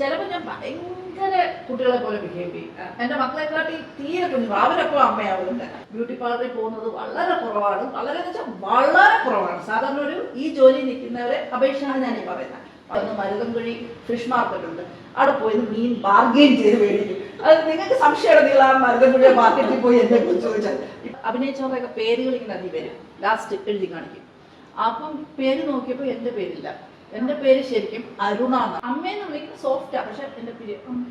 ചിലപ്പോൾ ഞാൻ ഭയങ്കര കുട്ടികളെ പോലെ ബിഹേവ് ചെയ്യും. എന്റെ മക്കളെക്കാട്ടി തീരെ കുഞ്ഞു അവരൊക്കെ അമ്മയാവുന്നുണ്ട് ബ്യൂട്ടി പാർലറിൽ പോകുന്നത് വളരെ കുറവാണ്. വളരെ വെച്ചാൽ വളരെ കുറവാണ്. സാധാരണ ഒരു ഈ ജോലി നിൽക്കുന്നവരെ അപേക്ഷയാണ് ഞാൻ ഈ പറയുന്നത് അന്ന് മരുതൻകുഴി ഫിഷ് മാർക്കറ്റ് ഉണ്ട്. അവിടെ പോയി മീൻ ബാർഗെയിൻ ചെയ്ത് മേടിക്കും. അത് നിങ്ങൾക്ക് സംശയമാണ് നിങ്ങൾ ആ മരുതൻകുഴി മാർക്കറ്റിൽ പോയി എന്നെ കുറിച്ച് ചോദിച്ചാൽ. അഭിനയിച്ചവരുടെയൊക്കെ പേരുകൾ ഇങ്ങനെ അതി വരും. ലാസ്റ്റ് എഴുതി കാണിക്കും. അപ്പം പേര് നോക്കിയപ്പോൾ എന്റെ പേരില്ല. എന്റെ പേര് ശരിക്കും അരുണാണ് അമ്മയെന്ന് വിളിക്കുന്നത് സോഫ്റ്റാ പക്ഷെ എന്റെ പിരി അമ്മ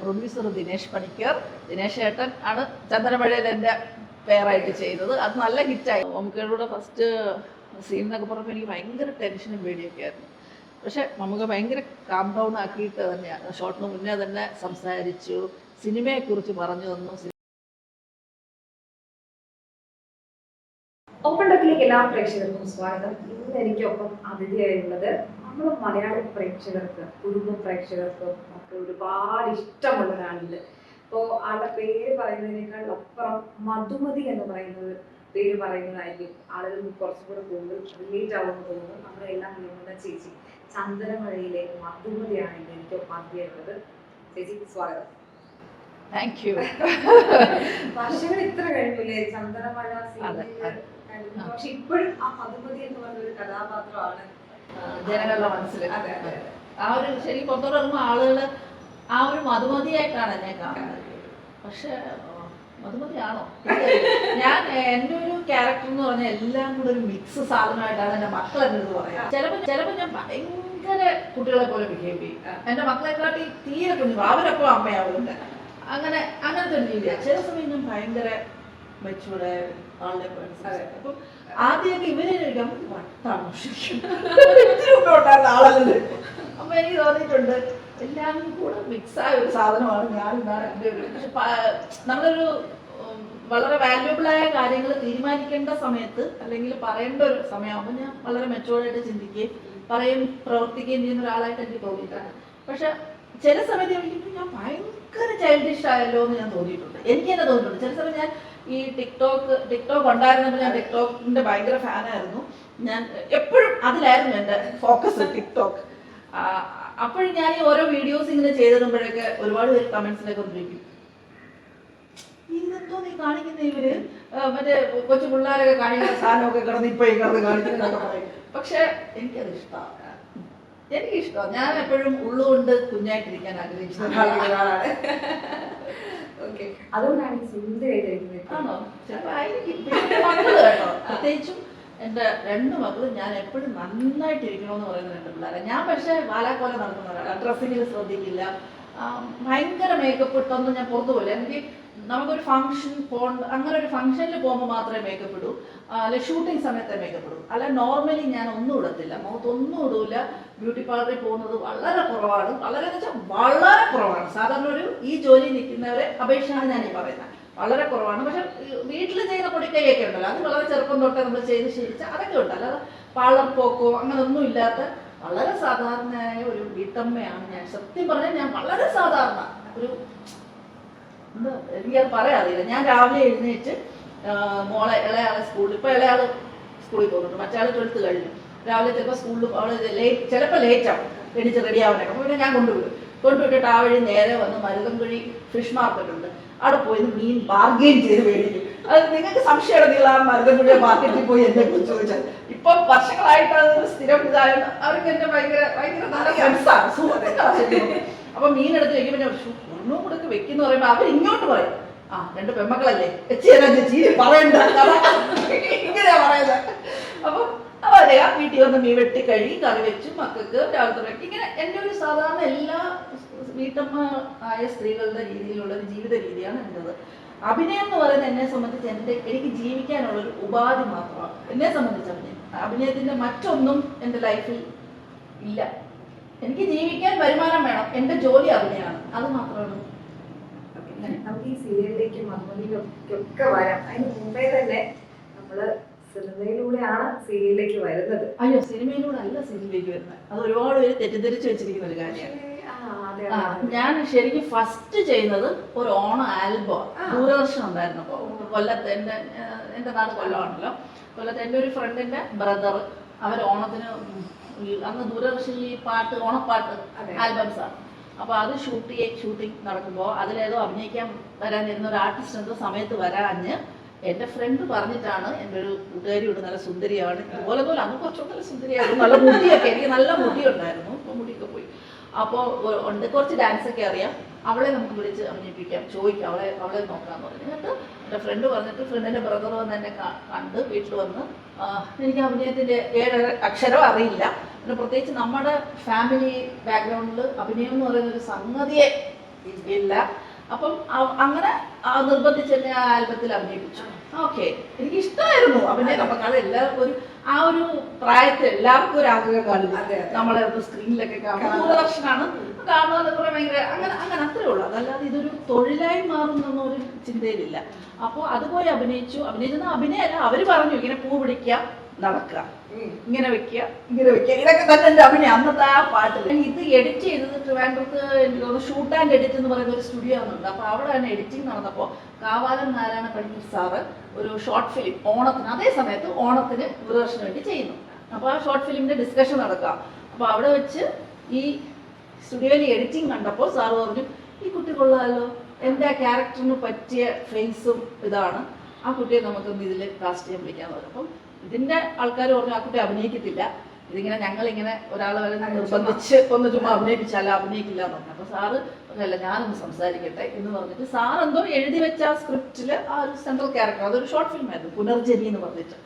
പ്രൊഡ്യൂസർ ദിനേശ് പണിക്കർ. ദിനേശ് ഏട്ടൻ ആണ് ചന്ദ്രമഴയിൽ എന്റെ പേരായിട്ട് ചെയ്തത്. അത് നല്ല ഹിറ്റായി മമ്മൂക്കയുടെ ഫസ്റ്റ് സീൻ എന്നൊക്കെ പറഞ്ഞപ്പോൾ എനിക്ക് ഭയങ്കര ടെൻഷനും പേടിയൊക്കെ ആയിരുന്നു. പക്ഷെ മമ്മൂക്ക ഭയങ്കര കാം ഡൗൺ ആക്കിയിട്ട് തന്നെയാണ് ഷോട്ടിന് മുന്നേ തന്നെ സംസാരിച്ചു. സിനിമയെക്കുറിച്ച് പറഞ്ഞു തന്നു. ടോക്കിലേക്ക് എല്ലാ പ്രേക്ഷകർക്കും സ്വാഗതം. ഇന്ന് എനിക്കൊപ്പം അതിഥിയായുള്ളത് നമ്മൾ മലയാള പ്രേക്ഷകർക്ക് കുടുംബ പ്രേക്ഷകർക്കും ഒക്കെ ഒരുപാട് ഇഷ്ടമുള്ള ഒരാളുണ്ട് അപ്പോൾ ആളുടെ പേര് പറയുന്നതിനേക്കാൾ അപ്പുറം മധുമതി എന്ന് പറയുന്നത് പേര് പറയുന്നതായിരിക്കും. ആളുകൾ കുറച്ചും കൂടെ കൂടുതൽ റിലേറ്റ് ആവുമെന്ന് തോന്നുന്നു. നമ്മുടെ എല്ലാം നിയമന ചേച്ചി ചന്ദനമഴയിലെ മധുമതിയാണ് ഇന്ന് എനിക്കൊപ്പം അതിഥിയായുള്ളത് ചേച്ചി സ്വാഗതം. താങ്ക് യു വർഷങ്ങൾ ഇത്ര കഴിഞ്ഞില്ലേ? ചന്ദനമഴ അതെ, അതെ. പക്ഷെ ഇപ്പോഴും ആ മധുമതി എന്ന് പറഞ്ഞ ഒരു കഥാപാത്രമാണ് ജനങ്ങളുടെ മനസ്സിൽ അതെ, അതെ. ആ ഒരു ശരി പുറത്തോട്ടിറങ്ങുമ്പോൾ ആളുകൾ ആ ഒരു മധുമതിയായിട്ടാണ് എന്നെ കാണുന്നത്. പക്ഷെ മധുമതിയാണോ? ഞാൻ എന്റെ ഒരു ക്യാരക്ടർ എന്ന് പറഞ്ഞാൽ എല്ലാം കൂടെ ഒരു മിക്സ് സാധനമായിട്ടാണ് എന്റെ മക്കൾ എന്റെ പറയാം ചിലപ്പോൾ ചിലപ്പോൾ ഞാൻ ഭയങ്കര കുട്ടികളെ പോലെ ബിഹേവ് ചെയ്യും. എന്റെ മക്കളെക്കാട്ടി തീരെ കുഞ്ഞു അവരപ്പോ അമ്മയാവുന്നുണ്ട് അങ്ങനെ അങ്ങനത്തെ ഒരു രീതിയാണ് ചില സമയം ഞാൻ ഭയങ്കര മെച്ചൂടെ ആളുടെ സംസാരിക്കും. അപ്പം ആദ്യമൊക്കെ ഇവരെ ചോദിക്കാം വട്ടാണോ ശരിക്കും മുമ്പേ ഉണ്ടായിരുന്ന ആളല്ലേ? അപ്പൊ എനിക്ക് തോന്നിയിട്ടുണ്ട് എല്ലാം കൂടെ മിക്സായ ഒരു സാധനമാണ് ഞാൻ എന്നാണ് എന്റെ ഒരു പക്ഷെ നമ്മളൊരു വളരെ വാല്യുബിൾ ആയ കാര്യങ്ങൾ തീരുമാനിക്കേണ്ട സമയത്ത് അല്ലെങ്കിൽ പറയേണ്ട ഒരു സമയമാകുമ്പോൾ ഞാൻ വളരെ മെച്ചോർഡായിട്ട് ചിന്തിക്കുകയും പറയും പ്രവർത്തിക്കുകയും ചെയ്യുന്ന ഒരാളായിട്ട് എനിക്ക് തോന്നിയിട്ടാണ് പക്ഷെ ചില സമയത്ത് എനിക്ക് ഞാൻ ഭയങ്കര ചൈൽഡിഷ് ആയല്ലോ എന്ന് ഞാൻ തോന്നിയിട്ടുണ്ട്. എനിക്ക് തന്നെ തോന്നിയിട്ടുണ്ട്. ചില സമയം ഞാൻ ഈ ടിക്ടോക്ക് ടിക്ടോക്ക് ഉണ്ടായിരുന്നപ്പോൾ ഞാൻ ടിക്ടോക്കിന്റെ ഭയങ്കര ഫാനായിരുന്നു. ഞാൻ എപ്പോഴും അതിലായിരുന്നു എന്റെ ഫോക്കസ് ടിക്ടോക്ക് അപ്പോഴും ഞാൻ ഈ ഓരോ വീഡിയോസ് ഇങ്ങനെ ചെയ്തിടുമ്പോഴൊക്കെ ഒരുപാട് പേര് കമന്റ്സിലൊക്കെ ഉപയോഗിക്കും ഇതെന്തോ നീ കാണിക്കുന്ന ഇവർ? മറ്റേ കൊച്ചു പിള്ളേരൊക്കെ കാണിക്കുന്ന സാധനമൊക്കെ കിടന്ന് ഇപ്പൊ പക്ഷെ എനിക്കത് ഇഷ്ടമാണ് എനിക്കിഷ്ടമാണ് ഞാൻ എപ്പോഴും ഉള്ളുകൊണ്ട് കുഞ്ഞായിട്ടിരിക്കാൻ ഓക്കെ അതുകൊണ്ടാണ് ഈ പ്രത്യേകിച്ചും എന്റെ രണ്ട് മക്കളും ഞാൻ എപ്പോഴും നന്നായിട്ട് ഇരിക്കണമെന്ന് പറയുന്ന രണ്ട് പിള്ളേരെ. ഞാൻ പക്ഷേ വാലാക്കോല നടക്കുന്നവരാണ്. ഡ്രസ്സിങ്ങിൽ ശ്രദ്ധിക്കില്ല. ഭയങ്കര മേക്കപ്പ് ഇട്ടൊന്നും ഞാൻ പുറത്തു പോയില്ല എനിക്ക് നമുക്കൊരു ഫംഗ്ഷൻ പോകണ്ട അങ്ങനെ ഒരു ഫംഗ്ഷനിൽ പോകുമ്പോൾ മാത്രമേ മേക്കപ്പ് ഇടൂ. അല്ലെ ഷൂട്ടിംഗ് സമയത്തെ മേക്കപ്പ് ഇടൂ. അല്ല നോർമലി ഞാൻ ഒന്നും ഇടത്തില്ല. മുഖത്തൊന്നും ഇടൂല. ബ്യൂട്ടി പാർലറിൽ പോകുന്നത് വളരെ കുറവാണ്. വളരെ എന്ന് വെച്ചാൽ വളരെ കുറവാണ്. സാധാരണ ഒരു ഈ ജോലി നിൽക്കുന്നവരെ അപേക്ഷയാണ് ഞാൻ ഈ പറയുന്നത്. വളരെ കുറവാണ്. പക്ഷെ വീട്ടിൽ ചെയ്യുന്ന പൊടിക്കൈയൊക്കെ ഉണ്ടല്ലോ. അത് വളരെ ചെറുപ്പം തൊട്ടേ നമ്മൾ ചെയ്ത് ശീലിച്ച അതൊക്കെ ഉണ്ട്. അല്ലാതെ പാർലർ പോക്കോ അങ്ങനെ ഒന്നും ഇല്ലാത്ത വളരെ സാധാരണയായ ഒരു വീട്ടമ്മയാണ് ഞാൻ. സത്യം പറഞ്ഞാൽ ഞാൻ വളരെ സാധാരണ ഒരു എന്താ എനിക്കത് പറയാറില്ല ഞാൻ രാവിലെ എഴുന്നേറ്റ് മോളെ ഇളയാളെ സ്കൂളിൽ ഇപ്പൊ ഇളയാൾ സ്കൂളിൽ പോകുന്നുണ്ട്. മറ്റേ ട്വൽത്ത് കഴിഞ്ഞു. രാവിലെ ചിലപ്പോൾ സ്കൂളിൽ അവൾ ലേറ്റ് ചിലപ്പോൾ ലേറ്റ് ആവും. എണീച്ച് റെഡി ആവാനൊക്കെ അപ്പോൾ പിന്നെ ഞാൻ കൊണ്ടുപോകും കൊണ്ടുപോയിട്ട് ആ വഴി നേരെ വന്ന് മരുതൻകുഴി ഫിഷ് മാർക്കറ്റ് ഉണ്ട്. അവിടെ പോയി മീൻ ബാർഗെയിൻ ചെയ്ത് മേടിക്കും. അത് നിങ്ങൾക്ക് സംശയമാണ് നിങ്ങൾ ആ മരുതൻകുഴി മാർക്കറ്റിൽ പോയി എന്നെ കുറിച്ച് ചോദിച്ചാൽ. ഇപ്പൊ വർഷങ്ങളായിട്ട് അത് സ്ഥിരം ഇതായത് അവർക്ക് എന്റെ ഭയങ്കര ഭയങ്കര. അപ്പൊ മീൻ എടുത്ത് വെക്കുമ്പോൾ ഒന്നും "ശ്ശോ, ഒരെണ്ണം കൊടുക്ക് വെക്കുന്ന പറയുമ്പോ അവർ ഇങ്ങോട്ട് പറയും. ആ രണ്ട് പെമ്മക്കളല്ലേ ചേച്ചി പറയണ്ട. ഇങ്ങനെയാ പറയുന്നത്. അപ്പൊ അവരെയാ വീട്ടിൽ വന്ന് മീൻ വെട്ടി കഴുകി കറി വെച്ചു മക്കൾക്ക് രാവിലത്തെ ഇങ്ങനെ എന്റെ ഒരു സാധാരണ എല്ലാ വീട്ടമ്മ ആയ സ്ത്രീകളുടെ രീതിയിലുള്ള ഒരു ജീവിത രീതിയാണ് എന്റെത്. അഭിനയം എന്ന് പറയുന്നത് എന്നെ സംബന്ധിച്ച് എന്റെ എനിക്ക് ജീവിക്കാനുള്ള ഒരു ഉപാധി മാത്രമാണ്. എന്നെ സംബന്ധിച്ച് അഭിനയം. അഭിനയത്തിന്റെ മറ്റൊന്നും എന്റെ ലൈഫിൽ ഇല്ല. എനിക്ക് ജീവിക്കാൻ വരുമാനം വേണം. എന്റെ ജോലി അഭിനയമാണ്. അത് മാത്രമാണ്. നമുക്ക് ഈ സീരിയലിലേക്കും ഒക്കെ വരാം. അതിന് മുമ്പേ തന്നെ നമ്മൾ സിനിമയിലൂടെയാണ് സീരിയലിലേക്ക് വരുന്നത്. അയ്യോ സിനിമയിലൂടെ അല്ല സീരിയലിലേക്ക് വരുന്നത്. അത് ഒരുപാട് പേര് തെറ്റിദ്ധരിച്ചു വെച്ചിരിക്കുന്ന ഒരു കാര്യമാണ്. ഞാൻ ശരിക്കും ഫസ്റ്റ് ചെയ്യുന്നത് ഒരു ഓണ ആൽബം. ദൂരദർശനം ഉണ്ടായിരുന്നു. കൊല്ലത്ത് എന്റെ എന്റെ നാട് കൊല്ലമാണല്ലോ. കൊല്ലത്ത് എന്റെ ഒരു ഫ്രണ്ടിന്റെ ബ്രദർ അവർ ഓണത്തിന് അന്ന് ദൂരദർശനിൽ ഈ പാട്ട് ഓണപ്പാട്ട്. ആൽബംസ് ആണ്. അപ്പൊ അത് ഷൂട്ട് ചെയ്യ ഷൂട്ടിംഗ് നടക്കുമ്പോൾ അതിലേതോ അഭിനയിക്കാൻ വരാനിരുന്ന ഒരു ആർട്ടിസ്റ്റ് എന്തോ സമയത്ത് വരാഞ്ഞ് എന്റെ ഫ്രണ്ട് പറഞ്ഞിട്ടാണ് എന്റെ ഒരു കൂട്ടുകാരി ഇവിടെ നല്ല സുന്ദരിയാണ്. ഇതുപോലെ പോലെ അന്ന് കുറച്ചുകൂടെ നല്ല സുന്ദരിയായിരുന്നു. നല്ല മുടിയൊക്കെ എനിക്ക് നല്ല മുടി ഉണ്ടായിരുന്നു ഇപ്പൊ മുടിയൊക്കെ പോയി. അപ്പോൾ ഉണ്ട് കുറച്ച് ഡാൻസ് ഒക്കെ അറിയാം. അവളെ നമുക്ക് വിളിച്ച് അഭിനയിപ്പിക്കാം ചോദിക്കാം. അവളെ അവളെ നോക്കാന്ന് പറഞ്ഞു. എന്നിട്ട് എന്റെ ഫ്രണ്ട് പറഞ്ഞിട്ട് ഫ്രണ്ടിന്റെ ബ്രദർ വന്ന് എന്നെ കണ്ട് വീട്ടിൽ വന്ന് എനിക്ക് അഭിനയത്തിന്റെ ഏഴ് അക്ഷരം അറിയില്ല. പിന്നെ പ്രത്യേകിച്ച് നമ്മുടെ ഫാമിലി ബാക്ക്ഗ്രൗണ്ടിൽ അഭിനയം എന്ന് പറയുന്ന ഒരു സംഗതിയെ ഇല്ല. അപ്പം അങ്ങനെ നിർബന്ധിച്ച് എന്നെ ആ ആൽബത്തിൽ അഭിനയിപ്പിച്ചു. ഓക്കെ. എനിക്ക് ഇഷ്ടമായിരുന്നു അഭിനയം. നമുക്ക് അത് എല്ലാവർക്കും ഒരു ആ ഒരു പ്രായത്തിൽ എല്ലാവർക്കും ഒരു ആഗ്രഹം കാണില്ല അതെ. നമ്മളെ സ്ക്രീനിലൊക്കെ കാണും കാണാം. ദൂരദർശനാണ്. കാണുന്നത് കുറെ ഭയങ്കര അങ്ങനെ അങ്ങനെ അത്രേ ഉള്ളൂ. അതല്ലാതെ ഇതൊരു തൊഴിലായി മാറുന്ന ഒരു ചിന്തയിലില്ല. അപ്പോൾ അതുപോലെ അഭിനയിച്ചു. അഭിനയിച്ചെന്ന് അഭിനയല്ല അവർ പറഞ്ഞു ഇങ്ങനെ പൂ പിടിക്കുക. നടക്കുക. ഇങ്ങനെ വെക്കുക. ഇങ്ങനെ വെക്കുക. ഇതൊക്കെ തന്നെ എന്റെ അഭിനയം. അന്നത്തെ ആ പാട്ടിൽ. ഇത് എഡിറ്റ് ചെയ്തത് ട്രിവാൻഡ്രത്ത് എനിക്ക് തോന്നുന്നു ഷൂട്ട് ആൻഡ് എഡിറ്റ് എന്ന് പറയുന്ന ഒരു സ്റ്റുഡിയോ ആണുണ്ട് അപ്പോൾ അവിടെ തന്നെ എഡിറ്റിംഗ് നടന്നപ്പോൾ കാവാലൻ നാരായണ പണിക്കർ സാറ് ഒരു ഷോർട്ട് ഫിലിം ഓണത്തിന് അതേ സമയത്ത് ഓണത്തിന് ദൂരദർശന് വേണ്ടി ചെയ്യുന്നു. അപ്പോൾ ആ ഷോർട്ട് ഫിലിമിന്റെ ഡിസ്കഷൻ നടക്കാം അപ്പോൾ അവിടെ വെച്ച് ഈ സ്റ്റുഡിയോയിൽ എഡിറ്റിംഗ് കണ്ടപ്പോൾ സാറ് പറഞ്ഞു ഈ കുട്ടി കൊള്ളാമല്ലോ എന്റെ ആ ക്യാരക്ടറിന് പറ്റിയ ഫേസും ഇതാണ്. ആ കുട്ടിയെ നമുക്കൊന്ന് ഇതിൽ കാസ്റ്റ് ചെയ്യാൻ വിളിക്കാൻ പറഞ്ഞു. അപ്പം ഇതിന്റെ ആൾക്കാർ പറഞ്ഞു ആ കുട്ടി അഭിനയിക്കത്തില്ല. ഇതിങ്ങനെ ഞങ്ങളിങ്ങനെ ഒരാളെ വരെ നിർബന്ധിച്ച് ഒന്ന് ചുമ്മാ അഭിനയിപ്പിച്ചാലോ അഭിനയിക്കില്ല എന്ന് പറഞ്ഞു. അപ്പൊ സാറ് പറഞ്ഞല്ല ഞാനൊന്ന് സംസാരിക്കട്ടെ എന്ന് പറഞ്ഞിട്ട് സാർ എന്തോ എഴുതി വെച്ച ആ സ്ക്രിപ്റ്റിൽ ആ ഒരു സെൻട്രൽ ക്യാരക്ടർ അതൊരു ഷോർട്ട് ഫിലിം ആയിരുന്നു പുനർജനി എന്ന് പറഞ്ഞിട്ട്.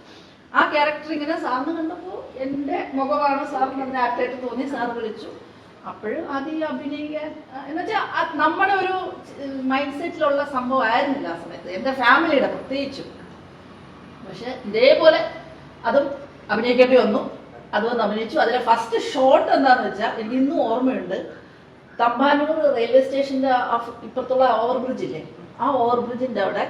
ആ ക്യാരക്ടർ ഇങ്ങനെ സാറിന് കണ്ടപ്പോൾ എന്റെ മുഖമാണ് സാറിന് അതിന് ആപ്റ്റായിട്ട് തോന്നി. സാർ വിളിച്ചു. അപ്പോഴും ആദ്യം അഭിനയിക്കാൻ എന്നുവെച്ചാൽ നമ്മുടെ ഒരു മൈൻഡ് സെറ്റിലുള്ള സംഭവം ആയിരുന്നില്ല ആ സമയത്ത്. എന്റെ ഫാമിലിയുടെ പ്രത്യേകിച്ചും. പക്ഷെ ഇതേപോലെ അതും അഭിനയിക്കേണ്ടി വന്നു. അത് വന്ന് അഭിനയിച്ചു. അതിലെ ഫസ്റ്റ് ഷോട്ട് എന്താണെന്ന് വെച്ചാൽ എനിക്ക് ഇന്നും ഓർമ്മയുണ്ട്. തമ്പാനൂർ റെയിൽവേ സ്റ്റേഷന്റെ ഇപ്പുറത്തുള്ള ഓവർ ബ്രിഡ്ജ് ഇല്ലേ? ആ ഓവർ ബ്രിഡ്ജിന്റെ അവിടെ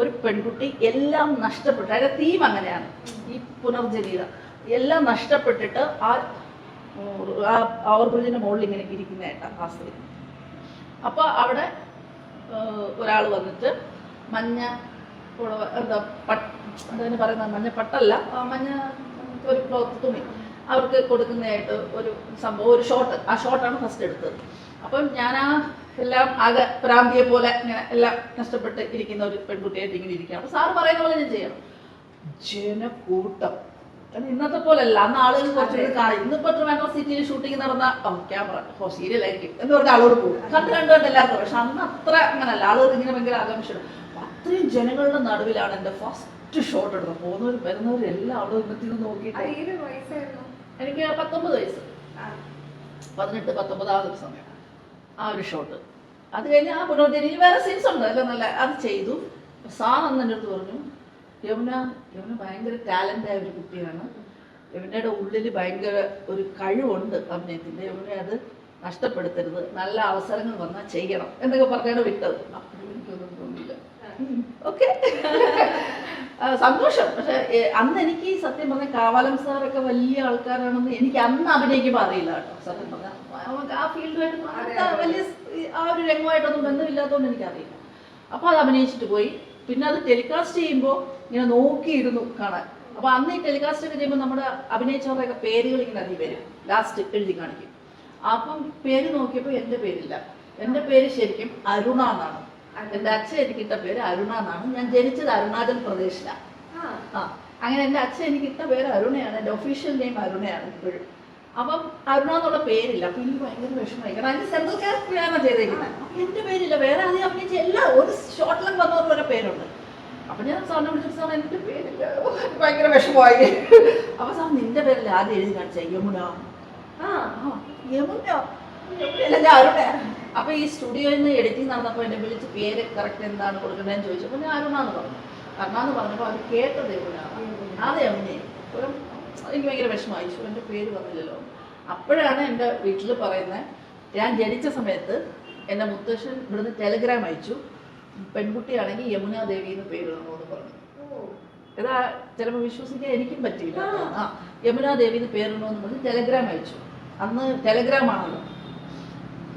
ഒരു പെൺകുട്ടി എല്ലാം നഷ്ടപ്പെട്ടു. അതിന്റെ തീം അങ്ങനെയാണ്. ഈ പുനർജനീത. എല്ലാം നഷ്ടപ്പെട്ടിട്ട് ആ ഓവർ ബ്രിഡ്ജിന്റെ മുകളിൽ ഇങ്ങനെ ഇരിക്കുന്നതായിട്ടാണ് ആ സ്ത്രീ. അപ്പൊ അവിടെ ഒരാൾ വന്നിട്ട് മഞ്ഞ പുടവ എന്താ പട്ട് എന്താ പറയുന്ന മഞ്ഞ പട്ടല്ല മഞ്ഞ ഒരു ക്ലോത്ത് തുണി അവർക്ക് കൊടുക്കുന്നതായിട്ട് ഒരു സംഭവം ഒരു ഷോട്ട് ആ ഷോട്ടാണ് ഫസ്റ്റ് എടുത്തത്. അപ്പം ഞാൻ ആ എല്ലാം ആകെ പ്രാന്തിയെ പോലെ ഇങ്ങനെ എല്ലാം നഷ്ടപ്പെട്ട് ഇരിക്കുന്ന ഒരു പെൺകുട്ടിയായിട്ട് ഇങ്ങനെ ഇരിക്കുകയാണ്. അപ്പം സാറ് പറയുന്ന പോലെ ഞാൻ ചെയ്യണം. ജനക്കൂട്ടം ഇന്നത്തെ പോലെയല്ല അന്ന് ആളുകൾ കുറച്ചുകൂടി കാണും ഇന്നിപ്പോ ട്രിവാൻഡ്രം സിറ്റിയിൽ ഷൂട്ടിംഗ് നടന്ന ഓ ക്യാമറ ഓ സീരിയൽ ആയിരിക്കും എന്ന് പറഞ്ഞ ആളോട് പോകും. കണ്ട് കണ്ട് കണ്ട് എല്ലാവർക്കും. പക്ഷെ അന്ന് അത്ര അങ്ങനല്ല. ആളുകൾ ഇങ്ങനെ ഭയങ്കര ആകാംക്ഷയാണ് അത്രയും ജനങ്ങളുടെ നടുവിലാണ് എന്റെ ഫസ്റ്റ് ഷോട്ട് എടുത്തത്. പോകുന്നവർ വരുന്നവരെല്ലാം അവിടെ ഇന്നത്തെ ഇത് നോക്കിയിട്ട് എനിക്ക് പത്തൊമ്പത് വയസ്സ്. പതിനെട്ട് പത്തൊമ്പതാമത് സമയം. ആ ഒരു ഷോട്ട് അത് കഴിഞ്ഞ് ആ പുനർജനി വേറെ സീൻസ് ഉണ്ട്. അല്ല നല്ല അത് ചെയ്തു. സാർ അന്ന് എന്റെ അടുത്ത് പറഞ്ഞു യമുന യമുന ഭയങ്കര ടാലന്റ് ആയ ഒരു കുട്ടിയാണ്. യമുനയുടെ ഉള്ളിൽ ഭയങ്കര ഒരു കഴിവുണ്ട് അഭിനയത്തിന്റെ യമുന അത് നഷ്ടപ്പെടുത്തരുത്. നല്ല അവസരങ്ങൾ വന്നാൽ ചെയ്യണം. എന്നൊക്കെ പറഞ്ഞാണ് വിട്ടത്. അപ്പോഴും എനിക്കൊന്നും ഓക്കെ സന്തോഷം. പക്ഷെ അന്ന് എനിക്ക് സത്യം പറഞ്ഞ കാവാലം സാറൊക്കെ വലിയ ആൾക്കാരാണെന്ന് എനിക്ക് അന്ന് അഭിനയിക്കുമ്പോൾ അറിയില്ല കേട്ടോ. സത്യം പറഞ്ഞാൽ നമുക്ക് ആ ഫീൽഡുമായിട്ട് വലിയ ആ ഒരു രംഗമായിട്ടൊന്നും ബന്ധമില്ലാത്തതുകൊണ്ട് എനിക്കറിയില്ല. അപ്പോൾ അത് അഭിനയിച്ചിട്ട് പോയി. പിന്നെ അത് ടെലികാസ്റ്റ് ചെയ്യുമ്പോൾ ഇങ്ങനെ നോക്കിയിരുന്നു കാണാൻ. അപ്പോൾ അന്ന് ഈ ടെലികാസ്റ്റ് ഒക്കെ ചെയ്യുമ്പോൾ നമ്മുടെ അഭിനയിച്ചവരുടെയൊക്കെ പേരുകൾ ഇങ്ങനെ അതി വരും. ലാസ്റ്റ് എഴുതി കാണിക്കും. അപ്പം പേര് നോക്കിയപ്പോൾ എന്റെ പേരില്ല. എന്റെ പേര് ശരിക്കും അരുണ എന്നാണ്. എന്റെ അച്ഛൻ എനിക്കിട്ട പേര് അരുണ എന്നാണ്. ഞാൻ ജനിച്ചത് അരുണാചൽ പ്രദേശിലാണ് ആ. അങ്ങനെ എന്റെ അച്ഛൻ എനിക്കിട്ട പേര് അരുണയാണ്. എന്റെ ഒഫീഷ്യൽ നെയിം അരുണയാണ് ഇപ്പോഴും. അപ്പം അരുണ എന്നുള്ള പേരില്ല. അപ്പം എനിക്ക് ഭയങ്കര വിഷമമായി. കാരണം സെൻട്രൽ ക്യാരക്ടർ ഞാനാണ് ചെയ്തേക്കുന്നത് അപ്പം എന്റെ പേരില്ല. വേറെ ആദ്യം അഭിനയിച്ച എല്ലാ ഒരു ഷോർട്ടിലും വന്നവർക്ക് വരെ പേരുണ്ട്. അപ്പം ഞാൻ സാറിനെ വിളിച്ചിട്ട് സാർ എന്റെ പേരില്ല. ഭയങ്കര വിഷമമായി. അപ്പം സാർ നിന്റെ പേരില്ല ആദ്യം എഴുതി കാണിച്ച? യമുന? ആ. യമുന? ഞാൻ അരുണ അപ്പൊ ഈ സ്റ്റുഡിയോയിൽ നിന്ന് എഡിറ്റിംഗ് നടന്നപ്പോൾ എന്നെ വിളിച്ച് പേര് കറക്റ്റ് എന്താണ് കൊടുക്കേണ്ടതെന്ന് ചോദിച്ചപ്പോൾ ഞാൻ അരുണ എന്ന് പറഞ്ഞു. അരുണ എന്ന് പറഞ്ഞപ്പോൾ അവർ കേട്ടത് യമുനാണ് അതെ യമുനെ ഒരു എനിക്ക് ഭയങ്കര വിഷമമായി. എന്റെ പേര് പറഞ്ഞില്ലല്ലോ. അപ്പോഴാണ് എന്റെ വീട്ടിൽ പറയുന്നത് ഞാൻ ജനിച്ച സമയത്ത് എന്റെ മുത്തശ്ശൻ ഇവിടുന്ന് ടെലഗ്രാം അയച്ചു. പെൺകുട്ടിയാണെങ്കിൽ യമുന ദേവി എന്ന് പേരിടണമെന്ന് പറഞ്ഞു. ഏതാ ചിലപ്പോൾ വിശ്വസിക്കാൻ എനിക്കും പറ്റിയില്ല. ആ. യമുനാ ദേവി എന്ന് പേരിടണമെന്ന് പറഞ്ഞ് ടെലഗ്രാം അയച്ചു. അന്ന് ടെലഗ്രാം ആണല്ലോ.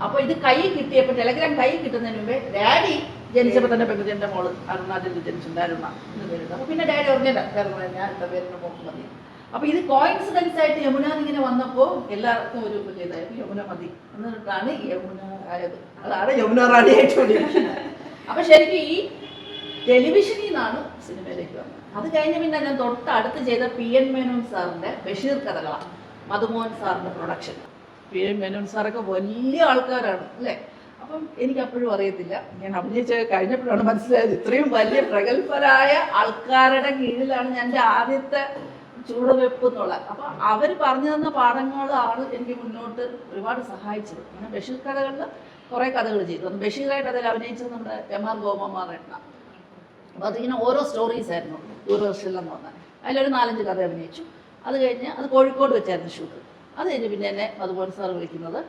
അപ്പൊ ഇത് കൈ കിട്ടിയപ്പോൾ ടെലഗ്രാം കൈ കിട്ടുന്നതിന് മുമ്പേ ഡാഡി ജനിച്ചപ്പോൾ തന്നെ പെൺകുട്ടിന്റെ മോൾ അരുണാചലിൽ ജനിച്ചിട്ടുണ്ട് അരുണ എന്ന് അപ്പോൾ പിന്നെ ഡാഡി പറഞ്ഞില്ല വേറെ ഞാൻ എന്റെ പേരിന്റെ മോക്ക് മതി. അപ്പോൾ ഇത് കോയിൻസിഡൻസ് ആയിട്ട് യമുന ഇങ്ങനെ വന്നപ്പോൾ എല്ലാവർക്കും ഒരു ഇതായിരുന്നു. യമുന മതി എന്നിട്ടാണ് യമുന ആയത്. അതാണ് യമുന റാണിയായിട്ട് വിളിക്കുന്നത് അപ്പോൾ ശരിക്കും ഈ ടെലിവിഷനിൽ നിന്നാണ് സിനിമയിലേക്ക് വന്നത്. അത് കഴിഞ്ഞ് പിന്നെ ഞാൻ തൊട്ടടുത്ത് ചെയ്ത പി എൻ മേനോൻ സാറിന്റെ ബഷീർ കഥകളാണ്. മധുമോഹൻ സാറിന്റെ പ്രൊഡക്ഷൻ പി എം മേനോൻ സാറൊക്കെ വലിയ ആൾക്കാരാണ് അല്ലേ? അപ്പം എനിക്ക് അപ്പോഴും അറിയത്തില്ല. ഞാൻ അഭിനയിച്ച കഴിഞ്ഞപ്പോഴാണ് മനസ്സിലായത് ഇത്രയും വലിയ പ്രഗത്ഭരായ ആൾക്കാരുടെ കീഴിലാണ് ഞാൻ എന്റെ ആദ്യത്തെ ചൂടുവെപ്പ് എന്നുള്ളത് അപ്പം അവർ പറഞ്ഞു തന്ന പാഠങ്ങളാണ് എനിക്ക് മുന്നോട്ട് ഒരുപാട് സഹായിച്ചത്. അങ്ങനെ ബഷീർ കഥകളിൽ കുറേ കഥകൾ ചെയ്തു. ബഷീറായിട്ട് അതിൽ അഭിനയിച്ചത് നമ്മുടെ എം ആർ ഗോപമാർ എണ്ണ അപ്പോൾ അതിങ്ങനെ ഓരോ സ്റ്റോറീസ് ആയിരുന്നു. ദൂരദർശനിലെന്ന് പറഞ്ഞാൽ. അതിലൊരു നാലഞ്ച് കഥ അഭിനയിച്ചു. അത് കഴിഞ്ഞ് അത് കോഴിക്കോട് വെച്ചായിരുന്നു ഷൂട്ട് അത് കഴിഞ്ഞ് പിന്നെ എന്നെ അതുപോലെ സാർ വിളിക്കുന്നത്.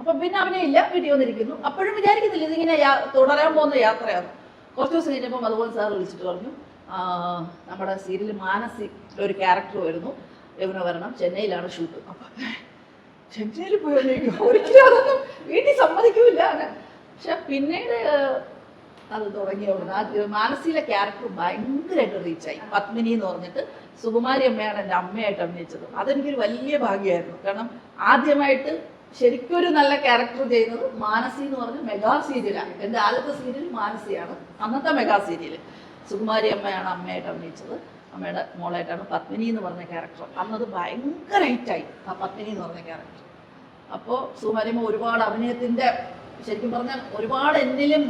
അപ്പം പിന്നെ അവനെ ഇല്ല വീട്ടിൽ വന്നിരിക്കുന്നു. അപ്പോഴും വിചാരിക്കുന്നില്ല ഇതിങ്ങനെ തുടരാൻ പോകുന്ന യാത്രയാണ്. കുറച്ച് ദിവസം കഴിഞ്ഞപ്പം അതുപോലെ സാർ വിളിച്ചിട്ട് പറഞ്ഞു നമ്മുടെ സീരിയൽ മാനസി ഒരു ക്യാരക്ടർ വരുന്നു. യമുന വരണം. ചെന്നൈയിലാണ് ഷൂട്ട് അപ്പം ചെന്നൈയിൽ പോയി ഒരിക്കലും അതൊന്നും വീട്ടിൽ സമ്മതിക്കൂല. പക്ഷെ പിന്നീട് അത് തുടങ്ങിയ ആ മാനസിയിലെ ക്യാരക്ടർ ഭയങ്കരമായിട്ട് റീച്ചായി പത്മിനി എന്ന് പറഞ്ഞിട്ട് സുകുമാരി അമ്മയാണ് എന്റെ അമ്മയായിട്ട് അഭിനയിച്ചത്. അതെനിക്കൊരു വലിയ ഭാഗ്യമായിരുന്നു. കാരണം ആദ്യമായിട്ട് ശരിക്കും ഒരു നല്ല ക്യാരക്ടർ ചെയ്യുന്നത് മാനസി എന്ന് പറഞ്ഞ മെഗാ സീരിയലാണ് എന്റെ ആദ്യത്തെ സീരിയൽ മാനസിയാണ്. അന്നത്തെ മെഗാ സീരിയൽ സുകുമാരി അമ്മയാണ് അമ്മയായിട്ട് അഭിനയിച്ചത്. അമ്മയുടെ മോളായിട്ടാണ് പത്മിനി എന്ന് പറഞ്ഞ ക്യാരക്ടർ അന്നത് ഭയങ്കര ഹിറ്റായി ആ പത്മിനി എന്ന് പറഞ്ഞ ക്യാരക്ടർ അപ്പോൾ സുമാരിയമ്മ ഒരുപാട് അഭിനയത്തിന്റെ ശരിക്കും പറഞ്ഞാൽ ഒരുപാട് എന്നിലും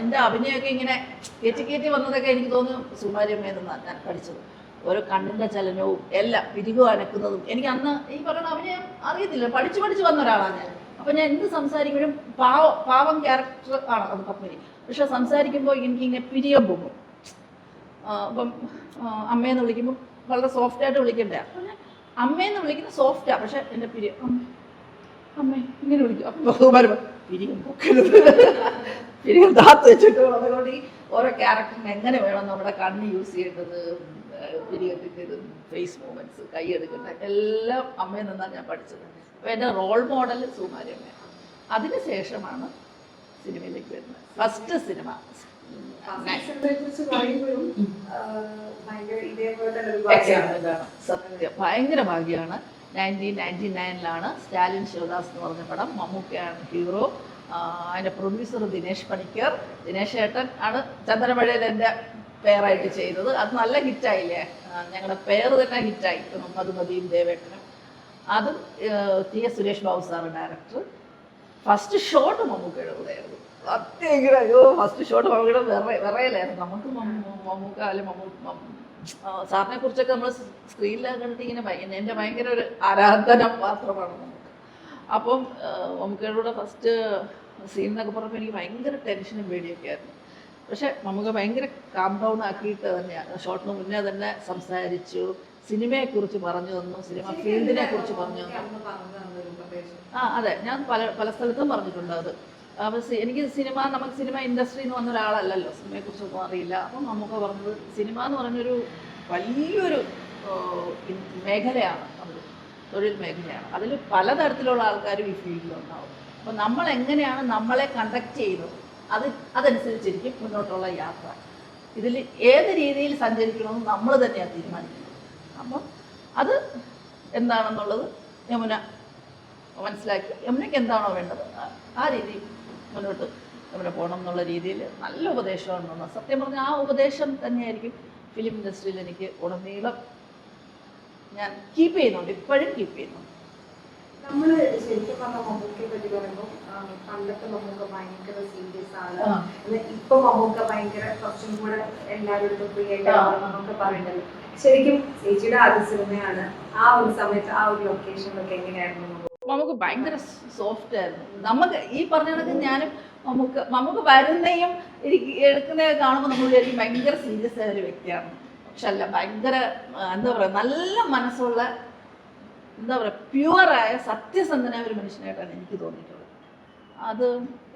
എന്റെ അഭിനയമൊക്കെ ഇങ്ങനെ കയറ്റി കയറ്റി വന്നതൊക്കെ എനിക്ക് തോന്നുന്നു സുമാരിയമ്മയിൽ നിന്നാണ് ഞാൻ പഠിച്ചത് ഓരോ കണ്ണിന്റെ ചലനവും എല്ലാം പിരികും അനക്കുന്നതും. എനിക്ക് അന്ന് ഈ പറയുന്ന അഭിനയം അറിയത്തില്ല. പഠിച്ചു പഠിച്ചു വന്ന ഒരാളാണ് ഞാൻ. അപ്പം ഞാൻ എന്ത് സംസാരിക്കുമ്പോഴും പാവ പാവം ക്യാരക്ടർ ആണ് അത് പത്മിനി. പക്ഷെ സംസാരിക്കുമ്പോൾ എനിക്കിങ്ങനെ പിരിയം പോകും. അപ്പം അമ്മയെന്ന് വിളിക്കുമ്പോൾ വളരെ സോഫ്റ്റായിട്ട് വിളിക്കണ്ടേ? അമ്മയെന്ന് വിളിക്കുന്നത് സോഫ്റ്റാണ് പക്ഷെ എന്റെ പിരിയം അമ്മ അമ്മേ ഇങ്ങനെ വിളിക്കും. അപ്പം ബഹുമാനം പിരികം പൊക്കരുത്. പിരികം താത്ത് വെച്ചിട്ട്. അതുകൊണ്ട് ഈ ഓരോ ക്യാരക്ടറിന് എങ്ങനെ വേണം നമ്മുടെ കണ്ണ് യൂസ് ചെയ്യേണ്ടത് പിരിയത്തിന്റെ ഇത് ഫേസ് മൂവ്മെന്റ്സ് കൈയെടുക്കുന്ന എല്ലാം അമ്മയിൽ നിന്നാണ് ഞാൻ പഠിച്ചത്. അപ്പോൾ എന്റെ റോൾ മോഡൽ സുമാര്യമ്മ. അതിനുശേഷമാണ് ശേഷമാണ് സിനിമയിലേക്ക് വരുന്നത്. ഫസ്റ്റ് സിനിമ ഭയങ്കര ഭാഗ്യമാണ്. സത്യം നയന്റീൻ നയന്റി നയനിലാണ് സ്റ്റാലിൻ ശിവദാസ് എന്ന് പറഞ്ഞ പടം. മമ്മൂക്കയാണ് ഹീറോ. അതിന്റെ പ്രൊഡ്യൂസർ ദിനേശ് പണിക്കർ. ദിനേശ് ഏട്ടൻ ആണ് ചന്ദനമഴയിൽ എന്റെ പേരായിട്ട് ചെയ്തത്. അത് നല്ല ഹിറ്റായില്ലേ? ഞങ്ങളുടെ പേര് തന്നെ ഹിറ്റായി. മധുമതിയും ദേവേട്ടനും. അത് T S Suresh Babu sir director. First shot മമ്മൂക്കയുടെ കൂടെയായിരുന്നു. അയ്യോ ഫസ്റ്റ് ഷോട്ട് മമ്മൂക്കയുടെ വെറ വിറയിലായിരുന്നു നമുക്ക് മമ്മൂ- മമ്മൂക്ക അല്ലെ മമ്മൂ സാറിനെ കുറിച്ചൊക്കെ നമ്മൾ സ്ക്രീനിൽ കണ്ടിട്ട് ഇങ്ങനെ എന്റെ ഭയങ്കര ഒരു ആരാധന പാത്രമാണ് നമുക്ക്. അപ്പം മമ്മൂക്കയുടെ ഫസ്റ്റ് സീൻ എന്നൊക്കെ പറഞ്ഞപ്പോൾ എനിക്ക് ഭയങ്കര ടെൻഷനും പേടിയൊക്കെ ആയിരുന്നു. പക്ഷെ നമുക്ക് ഭയങ്കര കാം ഡൗൺ ആക്കിയിട്ട് തന്നെയാണ്. ഷോട്ടിന് മുന്നേ തന്നെ സംസാരിച്ചു സിനിമയെക്കുറിച്ച് പറഞ്ഞു തന്നു സിനിമ ഫീൽഡിനെ കുറിച്ച് പറഞ്ഞു തന്നു. ആ അതെ. ഞാൻ പല പല സ്ഥലത്തും പറഞ്ഞിട്ടുണ്ട് അത്. അപ്പോൾ എനിക്ക് സിനിമ നമുക്ക് സിനിമ ഇൻഡസ്ട്രി എന്ന് വന്ന ഒരാളല്ലല്ലോ. സിനിമയെക്കുറിച്ചൊന്നും അറിയില്ല. അപ്പം നമുക്ക് പറഞ്ഞത് സിനിമ എന്ന് പറഞ്ഞൊരു വലിയൊരു മേഖലയാണ് അത് തൊഴിൽ മേഖലയാണ്. അതിൽ പലതരത്തിലുള്ള ആൾക്കാരും ഈ ഫീൽഡിലുണ്ടാവും അപ്പോൾ നമ്മൾ എങ്ങനെയാണ് നമ്മളെ കണ്ടക്ട് ചെയ്യുന്നത്? അത് അതനുസരിച്ചിരിക്കും മുന്നോട്ടുള്ള യാത്ര. ഇതിൽ ഏത് രീതിയിൽ സഞ്ചരിക്കണമെന്ന് നമ്മൾ തന്നെയാണ് തീരുമാനിക്കുന്നത്. അപ്പം അത് എന്താണെന്നുള്ളത് യമുന മനസ്സിലാക്കി. യമുനയ്ക്ക് എന്താണോ വേണ്ടത്? ആ- രീതിയിൽ മുന്നോട്ട് അവിടെ പോകണം എന്നുള്ള രീതിയിൽ നല്ല ഉപദേശമാണ് തന്നത് സത്യം പറഞ്ഞാൽ ആ ഉപദേശം തന്നെയായിരിക്കും ഫിലിം ഇൻഡസ്ട്രിയിൽ എനിക്ക് ഉടനീളം ഞാൻ കീപ്പ് ചെയ്യുന്നുണ്ട്. ഇപ്പോഴും കീപ്പ് ചെയ്യുന്നുണ്ട്. നമ്മൾ ശരിക്കും പറഞ്ഞ മമ്മൂക്കയെ പറ്റി പറയുമ്പോൾ പണ്ടത്തെ മമ്മൂക്ക ഭയങ്കര സീരിയസ് ആണ്. ഇപ്പൊ മമ്മൂക്ക ഭയങ്കര കുറച്ചും കൂടെ എല്ലാവരോടും ഫ്രീ ആയിട്ട് ആ. പറയുന്നത് ശരിക്കും ചേച്ചിയുടെ ആദ്യ സിനിമയാണ് ആ ഒരു സമയത്ത് ആ ഒരു ലൊക്കേഷനിലൊക്കെ എങ്ങനെയായിരുന്നു? നമുക്ക് ഭയങ്കര സോഫ്റ്റ് ആയിരുന്നു. നമുക്ക് ഈ പറഞ്ഞ കണക്ക് ഞാനും നമുക്ക് നമുക്ക് ഇരിക്ക- എടുക്കുന്നതൊക്കെ കാണുമ്പോൾ നമ്മൾ വിചാരിക്കും ഭയങ്കര സീരിയസ് ആയ ഒരു വ്യക്തിയാണ്. പക്ഷെ അല്ല ഭയങ്കര എന്താ പറയുക നല്ല മനസ്സുള്ള എന്താ പറയുക പ്യുവറായ സത്യസന്ധനായ ഒരു മനുഷ്യനായിട്ടാണ് എനിക്ക് തോന്നിയിട്ടുള്ളത്. അത്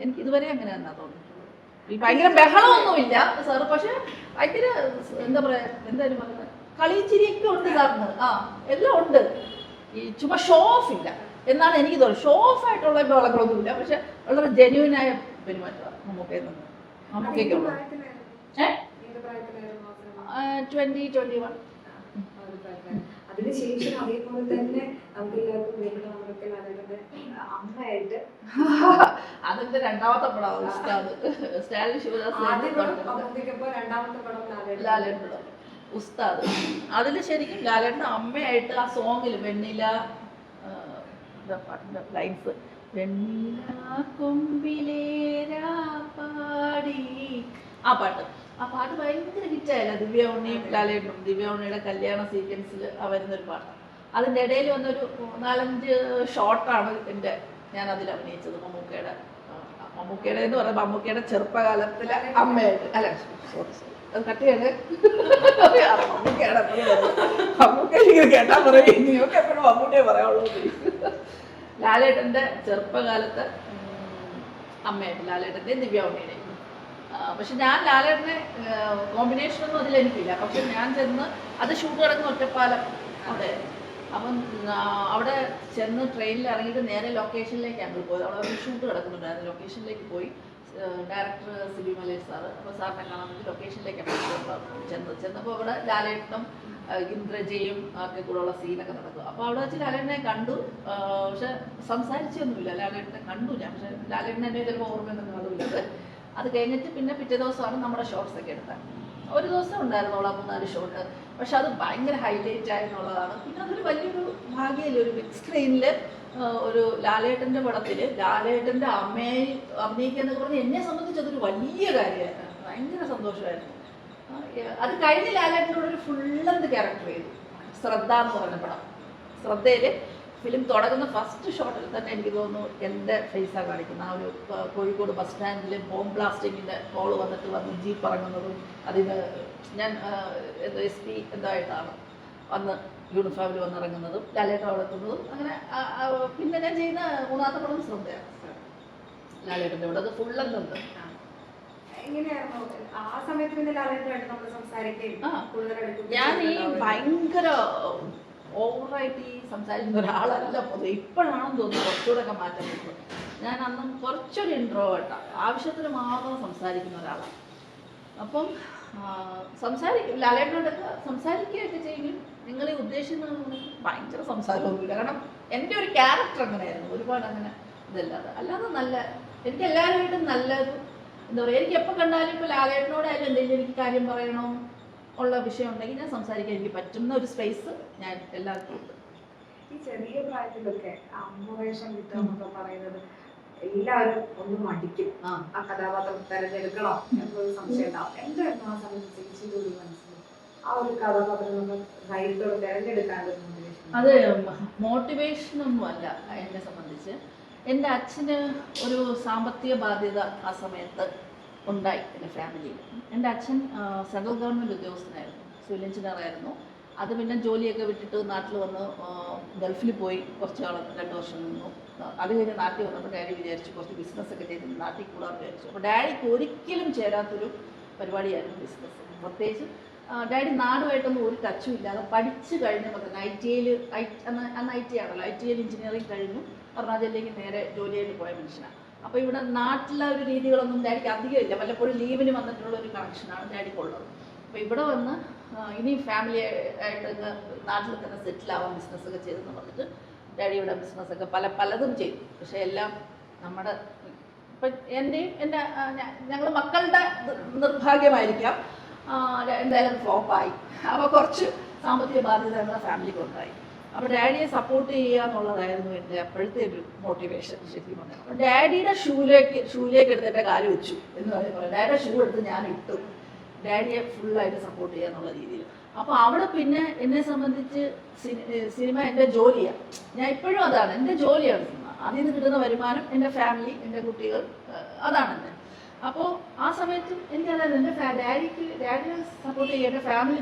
എനിക്ക് ഇതുവരെ അങ്ങനെ തന്നെ തോന്നിയിട്ടുള്ളത്. ഭയങ്കര ബഹളമൊന്നുമില്ല സാറ് പക്ഷെ ഭയങ്കര എന്താ പറയുക എന്തായാലും പറയുന്നത് കളിയും ചിരിയൊക്കെ ഉണ്ട് സാറിന് ആ എല്ലാം ഉണ്ട്. ഈ ചുമ ഷോ ഓഫ് ഇല്ല. എന്നാണ് എനിക്ക് തോന്നുന്നത്. ഷോ ഓഫ് ആയിട്ടുള്ള ബഹളങ്ങളൊന്നുമില്ല. പക്ഷെ വളരെ ജെന്യൂനായ പെരുമാറ്റമാണ് നമുക്ക് സിനിമ? ട്വന്റി ട്വന്റി വൺ അതിനുശേഷം അതേപോലെ തന്നെ അമ്മയായിട്ട്. അതിന്റെ രണ്ടാമത്തെ പടം ഉസ്താദ്. സ്റ്റാലിൻ ശിവദാസ് രണ്ടാമത്തെ പടം ലാലേട്ടൻ. ഉസ്താദ്. അതിൽ ശരിക്കും ലാലേട്ടൻ അമ്മയായിട്ട് ആ സോങ്ങിൽ വെണ്ണില എന്താ പാട്ടിന്റെ ലൈൻസ് വെണ്ണില കൊമ്പിലേരാ പാടി. ആ പാട്ട്. ആ പാട്ട് ഭയങ്കര ഹിറ്റായില്ല ദിവ്യ ഉണ്ണിയും ലാലേട്ടനും ദിവ്യ ഉണ്ണിയുടെ കല്യാണ സീക്വൻസിൽ വരുന്നൊരു പാട്ട്. അതിന്റെ ഇടയിൽ വന്നൊരു നാലഞ്ച് ഷോട്ടാണ് എന്റെ ഞാൻ അതിൽ അഭിനയിച്ചത്. മമ്മൂക്കയുടെ മമ്മൂക്കയുടെ എന്ന് പറയുമ്പോൾ മമ്മൂക്കയുടെ ചെറുപ്പകാലത്തിലെ അമ്മയായിട്ട്. അല്ല സോറി സോറി അത് കട്ട് ചെയ്യണേ മമ്മൂക്കയുടെ. മമ്മൂക്ക കേട്ടാ പറയും. നീയൊക്കെ എപ്പോഴും മമ്മൂട്ടിയെ പറയാവുള്ളൂ ലാലേട്ടന്റെ ചെറുപ്പകാലത്ത് അമ്മയായിട്ട് ലാലേട്ടന്റെ ദിവ്യാവണിയുടെ പക്ഷെ ഞാൻ ലാലേട്ടനെ കോമ്പിനേഷൻ ഒന്നും അതിൽ എനിക്കില്ല പക്ഷെ ഞാൻ ചെന്ന് അത് ഷൂട്ട് കിടക്കുന്ന ഒറ്റപ്പാലം അതെ അപ്പം അവിടെ ചെന്ന് ട്രെയിനിൽ ഇറങ്ങിയിട്ട് നേരെ ലൊക്കേഷനിലേക്ക് ഞങ്ങൾ പോയത്. അവിടെ ഷൂട്ട് കിടക്കുന്നുണ്ടായിരുന്നു ലൊക്കേഷനിലേക്ക് പോയി. Director Sibi Malayil sir. അപ്പോൾ സാറിനെ കാണാൻ വേണ്ടി ലൊക്കേഷനിലേക്ക് ചെന്ന് ചെന്നപ്പോൾ അവിടെ ലാലേട്ടനും ഇന്ദ്രജയും ഒക്കെ കൂടെ ഉള്ള സീനൊക്കെ നടക്കും. അപ്പോൾ അവിടെ വെച്ച് ലാലേട്ടനെ കണ്ടു. പക്ഷെ സംസാരിച്ചൊന്നുമില്ല. ലാലേട്ടനെ കണ്ടു ഞാൻ. പക്ഷെ ലാലേട്ടനെ എന്നെ ചിലപ്പോൾ ഓർമ്മയൊന്നും കാണില്ല അത് അത് കഴിഞ്ഞിട്ട് പിന്നെ പിറ്റേ ദിവസമാണ് നമ്മുടെ ഷോർട്സ് ഒക്കെ എടുത്തത്. ഒരു ദിവസം ഉണ്ടായിരുന്നു ഉണ്ടായിരുന്നോളാം മൂന്നാൽ ഷോട്ട് പക്ഷെ അത് ഭയങ്കര ഹൈലൈറ്റ് ആയിരുന്നുള്ളതാണ്. പിന്നെ അതൊരു വലിയൊരു ഭാഗ്യമല്ലേ. ഒരു ബിഗ് സ്ക്രീനിൽ ഒരു ലാലേട്ടന്റെ പടത്തിൽ ലാലേട്ടന്റെ അമ്മയെ അഭിനയിക്കുക പറഞ്ഞാൽ എന്നെ സംബന്ധിച്ച് അതൊരു വലിയ കാര്യമായിരുന്നു ഭയങ്കര സന്തോഷമായിരുന്നു. അത് കഴിഞ്ഞ് ലാലേട്ടനോട് ഒരു ഫുള്ളെന്ത് ക്യാരക്ടർ ചെയ്തു? ശ്രദ്ധ എന്ന് പറഞ്ഞ പടം. ശ്രദ്ധയിൽ ഫിലിം തുടങ്ങുന്ന ഫസ്റ്റ് ഷോട്ടിൽ തന്നെ എനിക്ക് തോന്നുന്നു എന്റെ ഫേസാണ് കാണിക്കുന്നത്. ആ ഒരു കോഴിക്കോട് ബസ് സ്റ്റാൻഡിൽ ബോംബ് ബ്ലാസ്റ്റിങ്ങിന്റെ കോൾ വന്നിട്ട് വന്ന് ജീപ്പ് ഇറങ്ങുന്നതും അതിന് ഞാൻ എന്തോ എസ് പി എന്തായിട്ടാണ് വന്ന് യൂണിഫോമിൽ വന്നിറങ്ങുന്നതും ലാലേട്ട വളർത്തുന്നതും അങ്ങനെ പിന്നെ ഞാൻ ചെയ്യുന്ന മൂന്നാമത്തെ പടം ശ്രദ്ധയാണ്. ലാലേട്ടന്റെ കൂടെ അത് ഫുള്ളെന്നുണ്ട് ഞാൻ ഈ ഭയങ്കര ഓവറായിട്ട് ഈ സംസാരിക്കുന്ന ഒരാളല്ല പൊതുവെ. ഇപ്പോഴാണെന്ന് തോന്നുന്നു കുറച്ചുകൂടെ ഒക്കെ മാറ്റം വരുന്നത്. ഞാൻ അന്നും കുറച്ചൊരു ഇൻട്രോ ഇൻട്രോവേർട്ടാണ് ആവശ്യത്തിന് മാത്രം സംസാരിക്കുന്ന ഒരാളാണ് അപ്പം സംസാരിക്കും. ലാലേട്ടനോടൊക്കെ സംസാരിക്കുകയൊക്കെ ചെയ്യും. നിങ്ങൾ ഈ ഉദ്ദേശിക്കുന്നത് ഭയങ്കര സംസാരമൊന്നുമില്ല കാരണം എന്റെ ഒരു ക്യാരക്ടർ അങ്ങനെയായിരുന്നു. ഒരുപാട് അങ്ങനെ ഇതല്ലാതെ. അല്ലാതെ നല്ല എനിക്ക് എല്ലാവരുമായിട്ടും നല്ലത് എന്താ പറയുക എനിക്ക് എപ്പോൾ കണ്ടാലും ഇപ്പോൾ ലാലേട്ടനോടായാലും എന്തെങ്കിലും എനിക്ക് കാര്യം പറയണോ ഉള്ള വിഷയം ഉണ്ടെങ്കിൽ ഞാൻ സംസാരിക്കാൻ എനിക്ക് പറ്റുന്ന ഒരു സ്പേസ് ഞാൻ എല്ലാവർക്കും ഉണ്ട്. ഈ ചെറിയ പ്രായത്തിലൊക്കെ അമ്മവേഷം കിട്ടുക എന്നൊക്കെ പറയുന്നത്. എല്ലാവരും ഒന്ന് മടിക്കും. ആ. കഥാപാത്രം തെരഞ്ഞെടുക്കണോ എന്നൊരു സംശയം ഉണ്ടാവും. എന്തായിരുന്നു ആ സമയത്ത് ചേച്ചിയുടെ മനസ്സിൽ ആ ഒരു കഥാപാത്രം നമ്മൾ ധൈര്യത്തോടെ തെരഞ്ഞെടുക്കാനുള്ള അത് മോട്ടിവേഷൻ ഒന്നും അല്ല എന്നെ സംബന്ധിച്ച്. എന്റെ അച്ഛന് ഒരു സാമ്പത്തിക ബാധ്യത ആ സമയത്ത് ഉണ്ടായി എന്റെ ഫാമിലിയിൽ എന്റെ അച്ഛൻ സെൻട്രൽ ഗവൺമെന്റ് ഉദ്യോഗസ്ഥനായിരുന്നു. സിവിൽ എഞ്ചിനീയർ ആയിരുന്നു അത് പിന്നെ ജോലിയൊക്കെ വിട്ടിട്ട് നാട്ടിൽ വന്ന് ഗൾഫിൽ പോയി കുറച്ച് കാലം രണ്ട് വർഷം നിന്നു. അത് കഴിഞ്ഞ് നാട്ടിൽ വന്നപ്പോൾ ഡാഡി വിചാരിച്ചു കുറച്ച് ബിസിനസ്സൊക്കെ ചെയ്ത് നാട്ടിൽ കൂടാൻ വിചാരിച്ചു. അപ്പോൾ ഡാഡിക്ക് ഒരിക്കലും ചേരാത്തൊരു പരിപാടിയായിരുന്നു ബിസിനസ് പ്രത്യേകിച്ച് ഡാഡി നാടുമായിട്ടൊന്നും ഒരു ടച്ചും ഇല്ലാതെ പഠിച്ചു കഴിഞ്ഞപ്പോൾ തന്നെ ഐ ടി ഐയിൽ ഐ അന്ന് ഐ ടി ആണല്ലോ. ഐ ടി ഐയിൽ എഞ്ചിനീയറിംഗ് കഴിഞ്ഞു. അരുണാചലിലേക്ക് നേരെ ജോലിയായിട്ട് പോയ മനുഷ്യനാണ്. അപ്പോൾ ഇവിടെ നാട്ടിലെ ഒരു രീതികളൊന്നും ഡാഡിക്ക് അധികം ഇല്ല. വല്ലപ്പോഴും ലീവിന് വന്നിട്ടുള്ള ഒരു കണക്ഷനാണ് ഡാഡിക്കുള്ളത് അപ്പോൾ ഇവിടെ വന്ന് ഇനിയും ഇനി ഫാമിലി ആയിട്ട് നാട്ടിൽ തന്നെ സെറ്റിൽ ബിസിനസ്സൊക്കെ ചെയ്തെന്ന് പറഞ്ഞിട്ട് ഡാഡി ഇവിടെ ബിസിനസ്സൊക്കെ പല പലതും ചെയ്തു. പക്ഷേ എല്ലാം നമ്മുടെ ഇപ്പം എന്റെയും എന്റെ ഞങ്ങൾ മക്കളുടെ നിർഭാഗ്യമായിരിക്കാം. എന്തായാലും ഫ്ലോപ്പായി. അപ്പോൾ കുറച്ച് സാമ്പത്തിക ബാധ്യത നമ്മുടെ ഫാമിലിക്ക് ഉണ്ടായി. അപ്പോൾ ഡാഡിയെ സപ്പോർട്ട് ചെയ്യുക എന്നുള്ളതായിരുന്നു എന്റെ അപ്പോഴത്തെ ഒരു മോട്ടിവേഷൻ ശരിക്കും പറഞ്ഞത് അപ്പോൾ ഡാഡിയുടെ ഷൂലേക്ക് ഷൂലേക്ക് എടുത്തിട്ട് കാൽ വെച്ചു എന്ന് പറയുമ്പോൾ ഡാഡിയുടെ ഷൂ എടുത്ത് ഞാൻ ഇട്ടു. ഡാഡിയെ ഫുള്ളായിട്ട് സപ്പോർട്ട് ചെയ്യുക എന്നുള്ള രീതിയിൽ. അപ്പോൾ അവിടെ പിന്നെ എന്നെ സംബന്ധിച്ച് സിനിമ എന്റെ ജോലിയാണ് ഞാൻ ഇപ്പോഴും അതാണ്. എന്റെ ജോലിയാണ് സിനിമ. അതിൽ നിന്ന് കിട്ടുന്ന വരുമാനം എന്റെ ഫാമിലി എന്റെ കുട്ടികൾ അതാണ് എന്റെ. അപ്പോൾ ആ സമയത്തും എനിക്കതായത് എന്റെ ഫാ ഡാഡിക്ക് ഡാഡിനെ സപ്പോർട്ട് ചെയ്യുക എന്റെ ഫാമിലി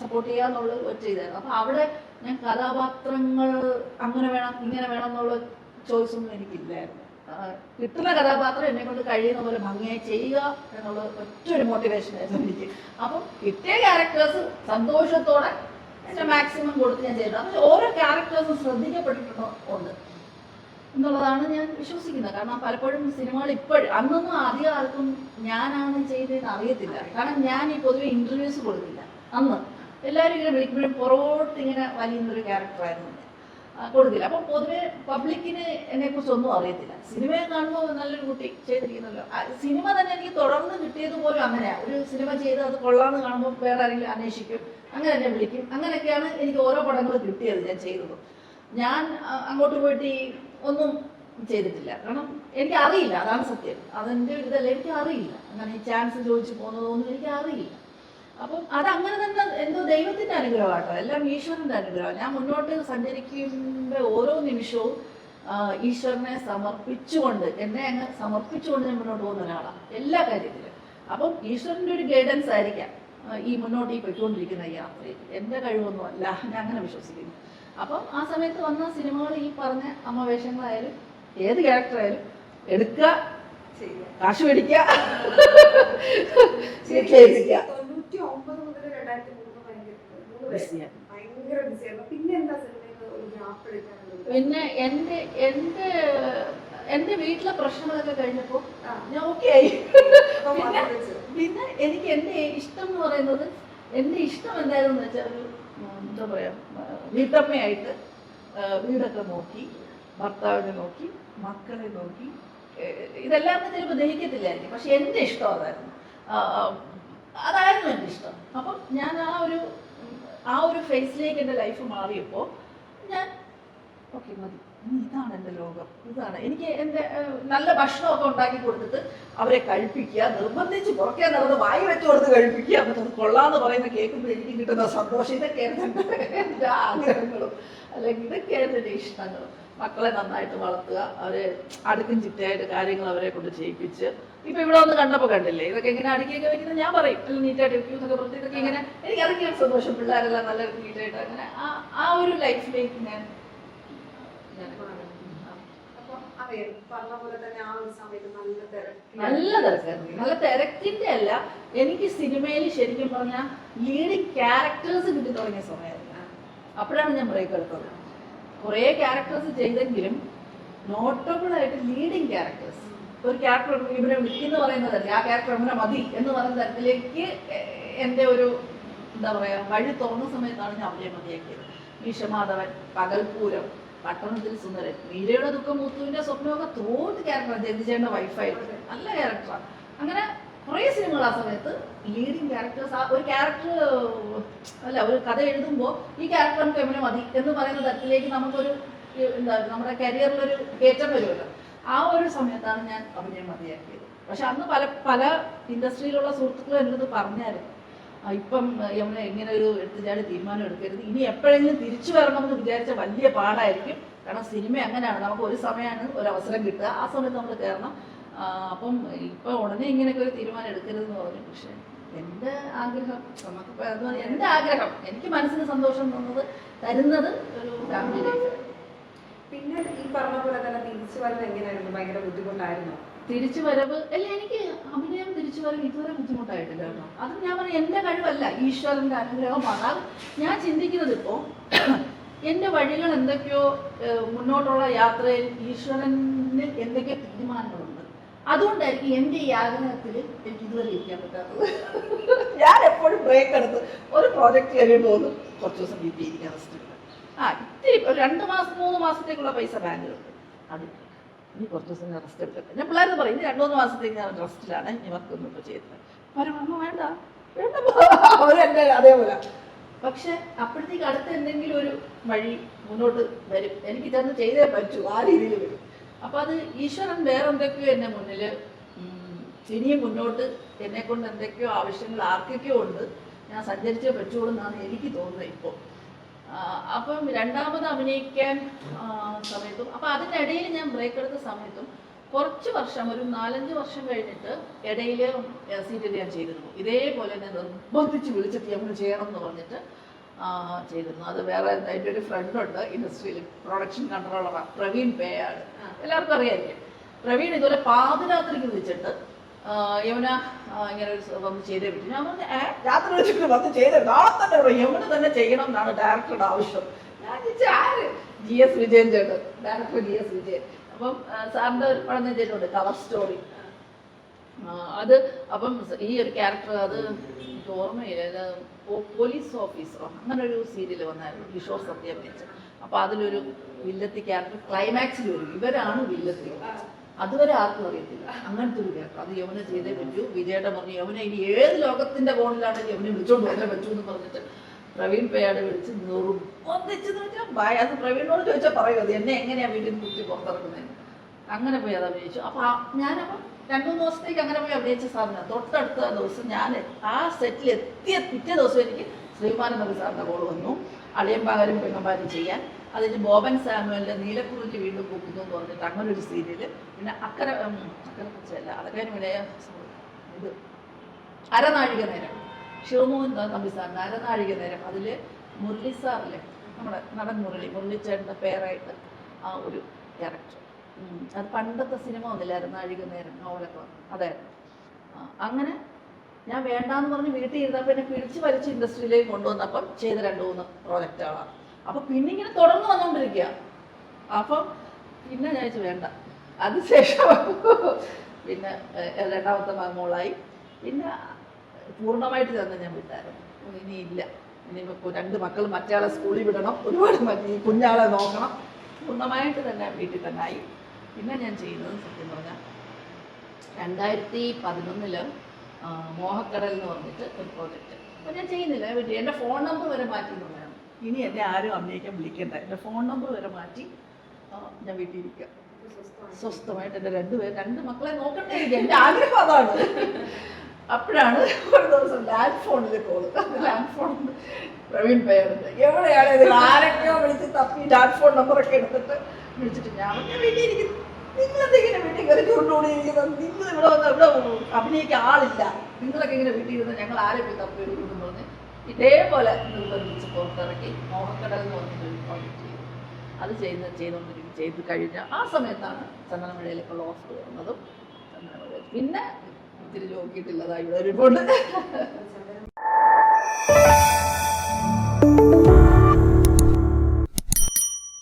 സപ്പോർട്ട് ചെയ്യുക എന്നുള്ളത് ഒറ്റ ഇതായിരുന്നു. അപ്പോൾ അവിടെ ഞാൻ കഥാപാത്രങ്ങൾ അങ്ങനെ വേണം ഇങ്ങനെ വേണം എന്നുള്ള ചോയ്സ് ഒന്നും എനിക്കില്ലായിരുന്നു. കിട്ടുന്ന കഥാപാത്രം എന്നെ കൊണ്ട് കഴിയുന്ന പോലെ ഭംഗിയായി ചെയ്യുക എന്നുള്ള ഒറ്റൊരു മോട്ടിവേഷൻ ആയിരുന്നു എനിക്ക്. അപ്പം കിട്ടിയ ക്യാരക്ടേഴ്സ് സന്തോഷത്തോടെ എന്റെ മാക്സിമം കൊടുത്ത് ഞാൻ ചെയ്തു. പക്ഷെ ഓരോ ക്യാരക്ടേഴ്സും ശ്രദ്ധിക്കപ്പെട്ടിട്ടുണ്ടോ? ഉണ്ട്. എന്നുള്ളതാണ് ഞാൻ വിശ്വസിക്കുന്നത്. കാരണം പലപ്പോഴും സിനിമകൾ ഇപ്പോഴും അന്നൊന്നും അധികം ആർക്കും ഞാനാണ് ചെയ്തതെന്ന് അറിയത്തില്ല. കാരണം ഞാൻ ഈ പൊതുവെ ഇന്റർവ്യൂസ് കൊടുക്കില്ല അന്ന്. എല്ലാവരും ഇങ്ങനെ വിളിക്കുമ്പോഴും പുറകോട്ട് ഇങ്ങനെ വലിയുന്നൊരു ക്യാരക്ടറായിരുന്നു ഞാൻ അപ്പൊ പൊതുവെ പബ്ലിക്കിന് എന്നെ കുറിച്ച് ഒന്നും അറിയത്തില്ല. സിനിമയെ കാണുമ്പോൾ നല്ലൊരു കുട്ടി ചെയ്തിരിക്കുന്നല്ലോ. സിനിമ തന്നെ എനിക്ക് തുടർന്ന് കിട്ടിയത് പോലും അങ്ങനെയാ. ഒരു സിനിമ ചെയ്ത് അത് കൊള്ളാന്ന് കാണുമ്പോൾ വേറെ ആരെങ്കിലും അന്വേഷിക്കും അങ്ങനെ എന്നെ വിളിക്കും. അങ്ങനെയൊക്കെയാണ് എനിക്ക് ഓരോ പടങ്ങൾ കിട്ടിയത് ഞാൻ ചെയ്തത്. ഞാൻ അങ്ങോട്ട് പോയിട്ട് ഈ ഒന്നും ചെയ്തിട്ടില്ല. കാരണം എനിക്ക് അറിയില്ല. അതാണ് സത്യം. അതെന്റെ ഒരു ഇതല്ല. എനിക്ക് അറിയില്ല. അങ്ങനെ ഈ ചാൻസ് ചോദിച്ചു പോകുന്നതൊന്നും എനിക്ക് അറിയില്ല. അപ്പം അത് അങ്ങനെ തന്നെ എന്തോ അനുഗ്രഹമാട്ടോ. എല്ലാം ഈശ്വരന്റെ അനുഗ്രഹം ഞാൻ മുന്നോട്ട് സഞ്ചരിക്കുമ്പോൾ ഓരോ നിമിഷവും ഈശ്വരനെ സമർപ്പിച്ചുകൊണ്ട് എന്നെ അങ്ങ് സമർപ്പിച്ചുകൊണ്ട് ഞാൻ മുന്നോട്ട് പോകുന്ന ഒരാളാണ്. എല്ലാ കാര്യത്തിലും. അപ്പം ഈശ്വരന്റെ ഒരു ഗൈഡൻസ് ആയിരിക്കാം ഈ മുന്നോട്ട് ഈ പോയിക്കൊണ്ടിരിക്കുന്ന ഈ യാത്രയിൽ. എന്റെ കഴിവൊന്നും അല്ല ഞാൻ അങ്ങനെ വിശ്വസിക്കുന്നു. അപ്പം ആ സമയത്ത് വന്ന സിനിമകൾ ഈ പറഞ്ഞ അമ്മവേഷങ്ങളായാലും ഏത് ക്യാരക്ടറായാലും എടുക്കുക കാശ് മേടിക്കുക. തൊണ്ണൂറ്റി ഒമ്പത് മുതൽ രണ്ടായിരത്തി മൂന്ന് ഭയങ്കര മൂന്ന് വരെ ബിസിയാണ്. ഭയങ്കര ബിസിയായിരുന്നു പിന്നെ എന്താ എടുക്കാനുള്ളത്? പിന്നെ എന്റെ എന്റെ എന്റെ വീട്ടിലെ പ്രശ്നങ്ങളൊക്കെ കഴിഞ്ഞപ്പോൾ ഞാൻ ഓക്കെ ആയി പിന്നെ പിന്നെ എനിക്ക് എന്റെ ഇഷ്ടം എന്ന് പറയുന്നത് എന്റെ ഇഷ്ടം എന്തായിരുന്നു വെച്ചാൽ ഒരു എന്താ പറയാ വീട്ടമ്മയായിട്ട് വീടൊക്കെ നോക്കി ഭർത്താവിനെ നോക്കി മക്കളെ നോക്കി ഇതെല്ലാം തന്നെ ചിലപ്പോൾ ദഹിക്കത്തില്ലായിരിക്കും. പക്ഷെ എന്റെ ഇഷ്ടം അതായിരുന്നു. അതായിരുന്നു എന്റെ ഇഷ്ടം. അപ്പം ഞാൻ ആ ഒരു ആ ഒരു ഫേസിലേക്ക് എന്റെ ലൈഫ് മാറിയപ്പോൾ ഞാൻ ഓക്കെ മതി. ഇതാണ് എന്റെ ലോകം. ഇതാണ്. എനിക്ക് എന്റെ നല്ല ഭക്ഷണമൊക്കെ ഉണ്ടാക്കി കൊടുത്തിട്ട് അവരെ കഴിപ്പിക്കുക നിർബന്ധിച്ച് പുറക്കാൻ നടന്ന് വായി വെച്ച് കൊടുത്ത് കഴിപ്പിക്കുക എന്നിട്ട് കൊള്ളാന്ന് പറയുന്ന കേൾക്കുമ്പോൾ എനിക്ക് കിട്ടുന്ന സന്തോഷം. എന്റെ എന്റെ ആഗ്രഹങ്ങളും. അല്ലെങ്കിൽ ഇതൊക്കെയായിരുന്നു എന്റെ ഇഷ്ടങ്ങളും. മക്കളെ നന്നായിട്ട് വളർത്തുക അവരെ അടുക്കും ചിട്ടയായിട്ട് കാര്യങ്ങൾ അവരെ കൊണ്ട് ചെയ്യിപ്പിച്ച്. ഇപ്പൊ ഇവിടെ വന്ന് കണ്ടപ്പോൾ കണ്ടില്ലേ ഇതൊക്കെ എങ്ങനെ അടുക്കിയൊക്കെ വെക്കുന്നത് ഞാൻ പറയും എല്ലാം നീറ്റായിട്ട് വെക്കും എന്നൊക്കെ പറഞ്ഞ് ഇതൊക്കെ ഇങ്ങനെ എനിക്ക് അതൊക്കെയാണ് സന്തോഷം പിള്ളേരെല്ലാം നല്ല നീറ്റായിട്ട് അങ്ങനെ ആ ആ ഒരു ലൈഫിലേക്ക് ഞാൻ നല്ല തിരക്കായിരുന്നു. നല്ല തിരക്കിന്റെ അല്ല എനിക്ക് സിനിമയിൽ ശരിക്കും പറഞ്ഞ ലീഡിങ് ക്യാരക്ടേഴ്സ് കിട്ടി തുടങ്ങിയ സമയമായിരുന്നു. അപ്പോഴാണ് ഞാൻ ബ്രേക്ക് എടുത്തത്. കുറേ ക്യാരക്ടേഴ്സ് ചെയ്തെങ്കിലും നോട്ടബിൾ ആയിട്ട് ലീഡിങ് ക്യാരക്ടേഴ്സ് ഒരു ക്യാരക്ടർ ഇവരെ വിളിക്കുന്ന പറയുന്നതല്ലേ ആ ക്യാരക്ടർ ഇവനെ മതി എന്ന് പറയുന്ന തരത്തിലേക്ക് എന്റെ ഒരു എന്താ പറയാ വഴി തുറന്ന സമയത്താണ് ഞാൻ അവരെ മതിയാക്കിയത്. മീശമാധവൻ പകൽപൂരം പട്ടണത്തിൽ സുന്ദരൻ മീരയുടെ ദുഃഖം മുത്തുവിന്റെ സ്വപ്നമൊക്കെ തോറ്റ് ക്യാരക്ടർ ജഗതിചേട്ടന്റെ വൈഫായിട്ട് നല്ല ക്യാരക്ടറാണ് അങ്ങനെ കുറേ സിനിമകൾ ആ സമയത്ത് ലീഡിങ് ക്യാരക്ടേഴ്സ് ആ ഒരു ക്യാരക്ടർ അല്ല ഒരു കഥ എഴുതുമ്പോൾ ഈ ക്യാരക്ടർ നമുക്ക് എവിടെ മതി എന്ന് പറയുന്ന തരത്തിലേക്ക് നമുക്കൊരു എന്താ നമ്മുടെ കരിയറിലൊരു കയറ്റം വരുമല്ലോ. ആ ഒരു സമയത്താണ് ഞാൻ അഭിനയം മതിയാക്കിയത്. പക്ഷെ അന്ന് പല പല ഇൻഡസ്ട്രിയിലുള്ള സുഹൃത്തുക്കളും എന്നത് പറഞ്ഞായിരുന്നു. ഇപ്പം യമുന ഇങ്ങനെ ഒരു എടുത്തുചാടി തീരുമാനം എടുക്കരുത്. ഇനി എപ്പോഴെങ്കിലും തിരിച്ചു വരണമെന്ന് വിചാരിച്ച വലിയ പാടായിരിക്കും. കാരണം സിനിമ അങ്ങനെയാണ്. നമുക്ക് ഒരു സമയമാണ് ഒരു അവസരം കിട്ടുക. ആ സമയത്ത് നമ്മൾ കയറണം. അപ്പം ഇപ്പൊ ഉടനെ ഇങ്ങനെയൊക്കെ ഒരു തീരുമാനം എടുക്കരുതെന്ന് പറഞ്ഞു. പക്ഷെ എന്റെ ആഗ്രഹം നമുക്കിപ്പോൾ അത് എന്റെ ആഗ്രഹം എനിക്ക് മനസ്സിന് സന്തോഷം തന്നത് തരുന്നത് ഒരു ഫാമിലി ലൈഫ് പിന്നെ ഈ പറഞ്ഞ പോലെ തന്നെ തിരിച്ചു വരവ് എങ്ങനെയായിരുന്നു? ഭയങ്കര ബുദ്ധിമുട്ടായിരുന്നു? തിരിച്ചു വരവ് അല്ല എനിക്ക് അഭിനയം തിരിച്ചു വരവ് ഇതുവരെ ബുദ്ധിമുട്ടായിട്ടില്ല കേട്ടോ. അത് ഞാൻ പറഞ്ഞു എന്റെ കഴിവല്ല ഈശ്വരന്റെ അനുഗ്രഹമാണ്. അത് ഞാൻ ചിന്തിക്കുന്നത് ഇപ്പോ എന്റെ വഴികൾ എന്തൊക്കെയോ മുന്നോട്ടുള്ള യാത്രയിൽ ഈശ്വരന് എന്തൊക്കെയോ തീരുമാനങ്ങളുണ്ട് അതുകൊണ്ടായിരിക്കും എന്റെ ഈ ആഗ്രഹത്തിൽ എനിക്ക് ഇതുവരെ ഇരിക്കാൻ പറ്റാത്തത്. ഞാൻ എപ്പോഴും ബ്രേക്ക് എടുത്ത് ഒരു പ്രോജക്റ്റ് കഴിയുമ്പോൾ ഒന്ന് കുറച്ച് ദിവസം വീട്ടിൽ ഇരിക്കാൻ റെസ്റ്റ് ആ ഇത്തിരി രണ്ട് മാസം മൂന്ന് മാസത്തേക്കുള്ള പൈസ ബാങ്കിലുണ്ട് അത് ഇനി കുറച്ച് ദിവസം ഞാൻ റെസ്റ്റ് എടുക്കട്ടെ ഞാൻ പിള്ളേർ പറയും ഇനി രണ്ട് മൂന്ന് മാസത്തേക്ക് ഞാൻ റെസ്റ്റിലാണ് ഇനി വർക്കൊന്നും ഇപ്പോൾ ചെയ്യുന്നത് അവരും വേണ്ട വേണ്ട. അവരെന്നെ അതേപോലെ. പക്ഷെ അപ്പോഴത്തേക്ക് അടുത്ത് എന്തെങ്കിലും ഒരു വഴി മുന്നോട്ട് വരും. എനിക്ക് ചെന്ന് ചെയ്തേ പറ്റൂ ആ രീതിയിൽ വരും. അപ്പൊ അത് ഈശ്വരൻ വേറെ എന്തൊക്കെയോ മുന്നിൽ ഇനിയും മുന്നോട്ട് എന്നെ കൊണ്ട് എന്തൊക്കെയോ ആവശ്യങ്ങൾ ആർക്കൊക്കെയോ ഉണ്ട് ഞാൻ സഞ്ചരിച്ചേ പറ്റുള്ളൂ എന്നാണ് എനിക്ക് തോന്നുന്നത് ഇപ്പോൾ അപ്പം രണ്ടാമത് അഭിനയിക്കാൻ സമയത്തും അപ്പം അതിനിടയിൽ ഞാൻ ബ്രേക്ക് എടുത്ത സമയത്തും കുറച്ച് വർഷം ഒരു നാലഞ്ച് വർഷം കഴിഞ്ഞിട്ട് ഇടയിൽ സീരിയൽ ഞാൻ ചെയ്തിരുന്നു. ഇതേപോലെ തന്നെ നിർബന്ധിച്ച് വിളിച്ചിട്ട് നമ്മൾ ചെയ്യണം എന്ന് പറഞ്ഞിട്ട് ചെയ്തിരുന്നു. അത് വേറെ എന്റെ ഒരു ഫ്രണ്ട് ഉണ്ട് ഇൻഡസ്ട്രിയിൽ പ്രൊഡക്ഷൻ കൺട്രോളറാണ് പ്രവീൺ പേയാട് എല്ലാവർക്കും അറിയാമായിരിക്കും പ്രവീൺ ഇതുപോലെ പാതിരാത്രിക്ക് വിളിച്ചിട്ട് യമുന ഇങ്ങനെ ഒരു വന്ന് ചെയ്തേ പറ്റും. ഞാൻ പറഞ്ഞു ഏ? രാത്രി വിളിച്ചിട്ട് വന്ന് ചെയ്തേ നാളെ തന്നെ യമുന തന്നെ ചെയ്യണം എന്നാണ് ഡയറക്ടറുടെ ആവശ്യം. ഞാൻ ആര്? ജി എസ് വിജയൻ ചേട്ടൻ ഡയറക്ടർ ജി എസ് വിജയൻ. അപ്പം സാറിന്റെ ഒരു പടം ഞാൻ ചെയ്തിട്ടുണ്ട് കവർ സ്റ്റോറി അത് അപ്പം ഈ ഒരു ക്യാരക്ടർ അത് ഓർമ്മയില്ല. പോലീസ് ഓഫീസറോ അങ്ങനെ ഒരു സീരിയൽ വന്നായിരുന്നു കിഷോർ സത്യം അഭിനയിച്ച് അപ്പൊ അതിലൊരു വില്ലത്തി ക്യാരക്ടർ ക്ലൈമാക്സിൽ വരും. ഇവരാണ് വില്ലത്തി. അതുവരെ ആർക്കും അറിയത്തില്ല. അങ്ങനത്തെ ഒരു ക്യാരക്ടർ അത് യമുന ചെയ്തേ പറ്റൂ. വിജയുടെ പറഞ്ഞു യമുന ഇനി ഏത് ലോകത്തിന്റെ കോണിലാണ് യമുന വിളിച്ചോണ്ട് പോകാൻ പറ്റൂ എന്ന് പറഞ്ഞിട്ട് പ്രവീൺ പേയാട് വിളിച്ച് നിർബന്ധിച്ചെന്ന് വെച്ചാൽ ഭയ അത് പ്രവീണിനോട് ചോദിച്ചാൽ അത് എന്നെ എങ്ങനെയാ വീട്ടിൽ നിന്ന് കുത്തി പുറത്തിറക്കുന്നത് അങ്ങനെ പോയി അത് അഭിനയിച്ചു. അപ്പൊ ഞാനപ്പം രണ്ടു മൂന്ന് ദിവസത്തേക്ക് അങ്ങനെ പോയി അഭിനയിച്ച സാറിന് തൊട്ടടുത്ത ദിവസം ഞാൻ ആ സെറ്റിൽ എത്തിയ പിറ്റേ ദിവസം എനിക്ക് ശ്രീമാനന്ദ സാറിന്റെ കോൾ വന്നു. അളിയമ്പാകരും പെങ്ങന്മാരും ചെയ്യാൻ. അതിൽ ബോബൻ സാമുവലിന്റെ നീലക്കുറിഞ്ഞ് വീണ്ടും പൂക്കുന്നു എന്ന് പറഞ്ഞിട്ട് അങ്ങനെ ഒരു സീരിയൽ പിന്നെ അക്കര അക്കര അതൊക്കെ വിനയ ഇത് അരനാഴിക നേരം. ശിവമോഹൻ തമ്പി സാറിന് അരനാഴിക നേരം. അതിൽ മുരളി സാറിലെ നമ്മുടെ നടൻ മുരളി മുരളിച്ചേട്ടന്റെ പേരായിട്ട് ആ ഒരു ക്യാരക്ടർ അത് പണ്ടത്തെ സിനിമ ഒന്നില്ല അരനാഴിക നേരം നോവലൊക്കെ അതായിരുന്നു. അങ്ങനെ ഞാൻ വേണ്ടാന്ന് പറഞ്ഞ് വീട്ടിൽ ഇരുന്നപ്പോൾ എന്നെ പിടിച്ച് വലിച്ച് ഇൻഡസ്ട്രിയിലേക്ക് കൊണ്ടുവന്നപ്പം ചെയ്ത രണ്ട് മൂന്ന് പ്രോജക്റ്റുകളാണ്. അപ്പം പിന്നെ ഇങ്ങനെ തുടർന്ന് വന്നുകൊണ്ടിരിക്കുക അപ്പം പിന്നെ ഞാൻ വെച്ച് വേണ്ട. അതിനുശേഷം പിന്നെ രണ്ടാമത്തെ മോളായി. പിന്നെ പൂർണമായിട്ട് തന്നെ ഞാൻ വിട്ടായിരുന്നു. ഇനി ഇല്ല ഇനിയിപ്പോൾ രണ്ട് മക്കൾ മറ്റേ സ്കൂളിൽ വിടണം. ഒരുപാട് ഈ കുഞ്ഞാളെ നോക്കണം. പൂർണമായിട്ട് തന്നെ വീട്ടിൽ തന്നെ ആയി പിന്നെ ഞാൻ ചെയ്യുന്നത് സത്യം പറഞ്ഞാൽ രണ്ടായിരത്തി പതിനൊന്നിൽ മോഹക്കടൽ എന്ന് പറഞ്ഞിട്ട് ഒരു പ്രോജക്റ്റ് അപ്പോൾ ഞാൻ ചെയ്യുന്നില്ല വീട്ടിൽ എന്റെ ഫോൺ നമ്പർ വരെ മാറ്റി എന്നുള്ളതാണ് ഇനി എന്നെ ആരും അഭിനയിക്കാൻ വിളിക്കേണ്ട. എന്റെ ഫോൺ നമ്പർ വരെ മാറ്റി ഞാൻ വീട്ടിൽ ഇരിക്കുക സ്വസ്ഥമായിട്ട് എന്റെ രണ്ടുപേരും രണ്ട് മക്കളെ നോക്കണ്ടേ? എനിക്ക് എന്റെ ആഗ്രഹം അതാണ്. അപ്പോഴാണ് ഒരു ദിവസം ലാൻഡ് ഫോണിൽ കോൾ ലാൻഡ് ഫോൺ പ്രവീൺ പേരുണ്ട്. എവിടെയാണ് ഇത്? ആരൊക്കെയോ വിളിച്ച് തപ്പി ലാൻഡ് ഫോൺ നമ്പറൊക്കെ എടുത്തിട്ട് വിളിച്ചിട്ട് ഞാൻ വീട്ടിൽ ഇരിക്കുന്നു നിങ്ങളെന്താ ഇങ്ങനെ വീട്ടിൽ കയറി ചുരുണ്ടോടി നിങ്ങൾ ഇവിടെ വന്ന് ഇവിടെ അഭിനയിക്കാൻ ആളില്ല. നിങ്ങളൊക്കെ ഇങ്ങനെ വീട്ടിൽ ഇരുന്ന് ഞങ്ങൾ ആരെ പോയി തപ്പി എടുക്കുന്നു പറഞ്ഞ് ഇതേപോലെ നിർബന്ധിച്ച് പുറത്തിറക്കി മോഹക്കടൽ എന്ന് പറഞ്ഞൊരു പ്രോജക്റ്റ് ചെയ്തു. അത് ചെയ്യുന്ന ചെയ്തുകൊണ്ടിരിക്കും. ചെയ്ത് കഴിഞ്ഞ ആ സമയത്താണ് ചന്ദനമഴയിലേക്കുള്ള ഓഫർ വരുന്നതും ചന്ദനമഴ പിന്നെ ഇത്തിരി നോക്കിയിട്ടില്ലതാ ഇവിടെ ഒരുപാട്